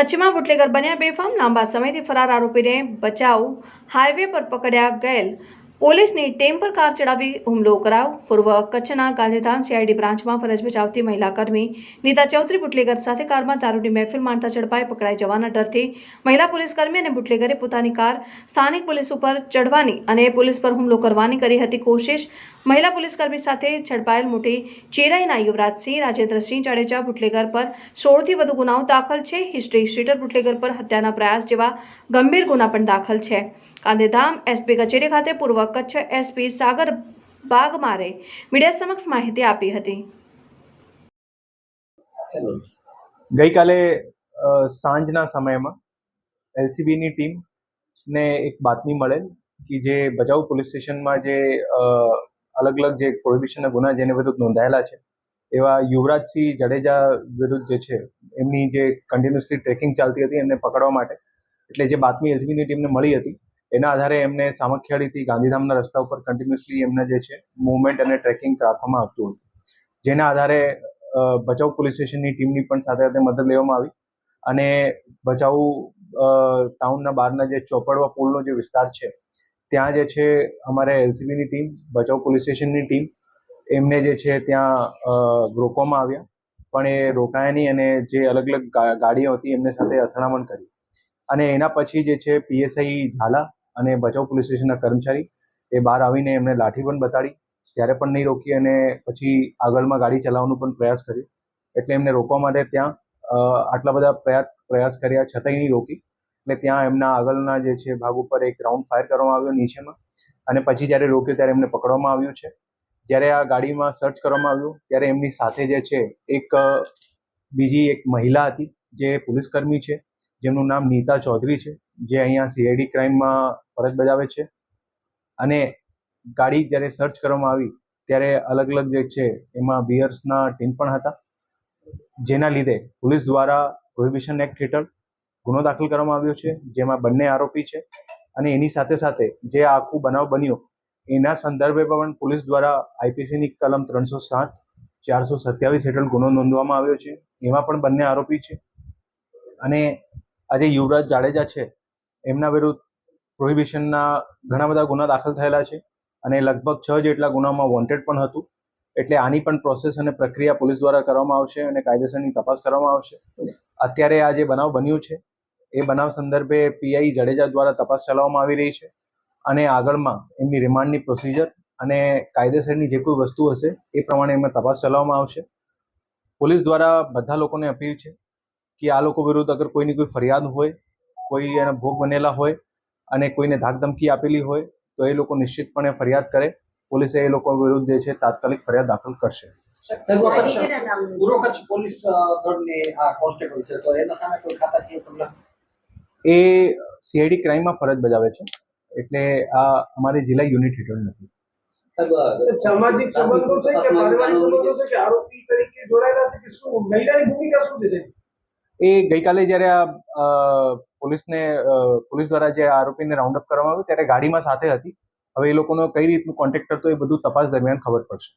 કચ્છમાં બુટલેગર બન્યા બેફામ લાંબા સમયથી ફરાર આરોપીને બચાવ હાઈવે પર પકડ્યા ગયેલ પોલીસની ટેમ પર કાર ચડાવી હુમલો કરાવ પૂર્વ કચ્છના ગાંધીધામ સીઆઈડી બ્રાન્ચમાં ફરજ બજાવતી મહિલા કર્મી નીતા ચૌધરી બુટલેગર સાથે કારમાં દારૂની મહેફિલ માણતા ઝડપાઈ પકડાઈ જવાના ડરથી મહિલા પોલીસ કર્મી અને બુટલેગરે પોતાની કાર સ્થાનિક પોલીસ ઉપર ચડવાની અને પોલીસ પર હુમલો કરવાની કરી હતી કોશિશ. મહિલા પોલીસ કર્મી સાથે ઝડપાયેલ મોટી ચેરાઈના યુવરાજસિંહ, રાજેન્દ્રસિંહ જાડેજા બુટલેગર પર સોળથી વધુ ગુનાઓ દાખલ છે. હિસ્ટ્રી શીટર બુટલેગર પર હત્યાના પ્રયાસ જેવા ગંભીર ગુના પણ દાખલ છે. ગાંધીધામ એસપી કચેરી ખાતે પૂર્વ કચ્છ એસપી સાગર બાગમારે મીડિયા સમક્ષ માહિતી આપી હતી. ગઈકાલે સાંજના સમયમાં એલસીબીની ટીમ ને એક બાતમી મળેલ કે જે ભજાઉ પોલીસ સ્ટેશનમાં જે અલગ અલગ જે પ્રોહિબિશનના ગુના જેને વિરુદ્ધ નોંધાયેલા છે, એવા યુવરાજસિંહ જાડેજા વિરુદ્ધ જે છે, એમની જે કન્ટિન્યુઅસલી ટ્રેકિંગ ચાલતી હતી એમને પકડવા માટે, એટલે જે બાતમી એલસીબીની ટીમને મળી હતી એના આધારે એમને સામખિયાળીથી ગાંધીધામના રસ્તા ઉપર કન્ટિન્યુઅસલી એમને જે છે મુવમેન્ટ અને ટ્રેકિંગ રાખવામાં આવતું હતું. જેના આધારે ભચાઉ પોલીસ સ્ટેશનની ટીમની પણ સાથે સાથે મદદ લેવામાં આવી અને ભચાઉ ટાઉનના બહારના જે ચોપડવા પુલનો જે વિસ્તાર છે, ત્યાં જે છે, અમારે એલસીબીની ટીમ ભચાઉ પોલીસ સ્ટેશનની ટીમ એમને જે છે, ત્યાં રોકવામાં આવ્યા. પણ એ રોકાયા નહીં અને જે અલગ અલગ ગાડીઓ હતી એમને સાથે અથડામણ કરી. અને એના પછી જે છે પીએસઆઈ ઝાલા અને ભચાઉ પોલીસ સ્ટેશનના કર્મચારી એ બહાર આવીને એમને લાઠી પણ બતાડી, ત્યારે પણ નહીં રોકી અને પછી આગળમાં ગાડી ચલાવવાનો પણ પ્રયાસ કર્યો. એટલે એમને રોકવા માટે ત્યાં આટલા બધા પ્રયાસ પ્રયાસ કર્યા, છતાંય નહીં રોકી. એટલે ત્યાં એમના આગળના જે છે ભાગ ઉપર એક રાઉન્ડ ફાયર કરવામાં આવ્યો નીચેમાં. અને પછી જ્યારે રોક્યો ત્યારે એમને પકડવામાં આવ્યું છે. જ્યારે આ ગાડીમાં સર્ચ કરવામાં આવ્યું, ત્યારે એમની સાથે જે છે એક બીજી એક મહિલા હતી જે પોલીસ કર્મી છે. જેમનું નામ નીતા ચૌધરી છે. જે અહીંયા સીઆઈડી ક્રાઇમમાં ફરજ બજાવે છે. અને ગાડી જ્યારે સર્ચ કરવામાં આવી, ત્યારે અલગ અલગ જે છે, એમાં બિયર્સના ટીન પણ હતા. જેના લીધે પોલીસ દ્વારા પ્રોહિબિશન એક્ટ હેઠળ ગુનો દાખલ કરવામાં આવ્યો છે, જેમાં બંને આરોપી છે. અને એની સાથે સાથે જે આખું બનાવ બન્યો, એના સંદર્ભે પણ પોલીસ દ્વારા આઈપીસીની કલમ ત્રણસો સાત, ચારસો સત્યાવીસ હેઠળ ગુનો નોંધવામાં આવ્યો છે. એમાં પણ બંને આરોપી છે. અને આજે યુવરાજ જાડેજા છે એમના વિરુદ્ધ પ્રોહિબિશનના ઘણા બધા ગુના દાખલ થયેલા છે અને લગભગ છ જેટલા ગુનામાં વોન્ટેડ પણ હતું. એટલે આની પણ પ્રોસેસ અને પ્રક્રિયા પોલીસ દ્વારા કરવામાં આવશે અને કાયદેસરની તપાસ કરવામાં આવશે. અત્યારે આ જે બનાવ બન્યું છે, એ બનાવ સંદર્ભે પીઆઈ જડેજા દ્વારા તપાસ ચલાવવામાં આવી રહી છે અને આગળમાં એમની રિમાન્ડની પ્રોસિજર અને કાયદેસરની જે કોઈ વસ્તુ હશે, એ પ્રમાણે એમાં તપાસ ચલાવવામાં આવશે. પોલીસ દ્વારા બધા લોકોને અપીલ છે કે આ લોકો વિરુદ્ધ અગર કોઈની કોઈ ફરિયાદ હોય કોઈ એના ભોગ બનેલા હોય અને કોઈને ધાકધમકી આપેલી હોય તો એ લોકો નિશ્ચિતપણે ફરિયાદ કરે. પોલીસે એ લોકો વિરુદ્ધ જે છે તાત્કાલિક ફરિયાદ દાખલ કરશે. પૂર્વ કચ્છ પૂર્વ કચ્છ પોલીસ અ, આ કોન્સ્ટેબલ છે તો એના સામે કોઈ ખાતાકીય એ સીઆઈડી ક્રાઇમમાં ફરજ બજાવે છે એટલે આ અમારી જિલ્લા યુનિટ હેઠળ નથી. સામાજિક સંબંધો છે કે પારિવારિક સંબંધો છે કે આરોપી તરીકે જોડાયેલા છે કે શું મહિલાની ભૂમિકા શું છે એ ગઈકાલે જ્યારે આ પોલીસને પોલીસ દ્વારા જે આરોપીને રાઉન્ડ અપ કરવામાં આવ્યું, ત્યારે ગાડીમાં સાથે હતી. હવે એ લોકોનો કઈ રીતનું કોન્ટેક્ટ હતો એ બધું તપાસ દરમિયાન ખબર પડશે.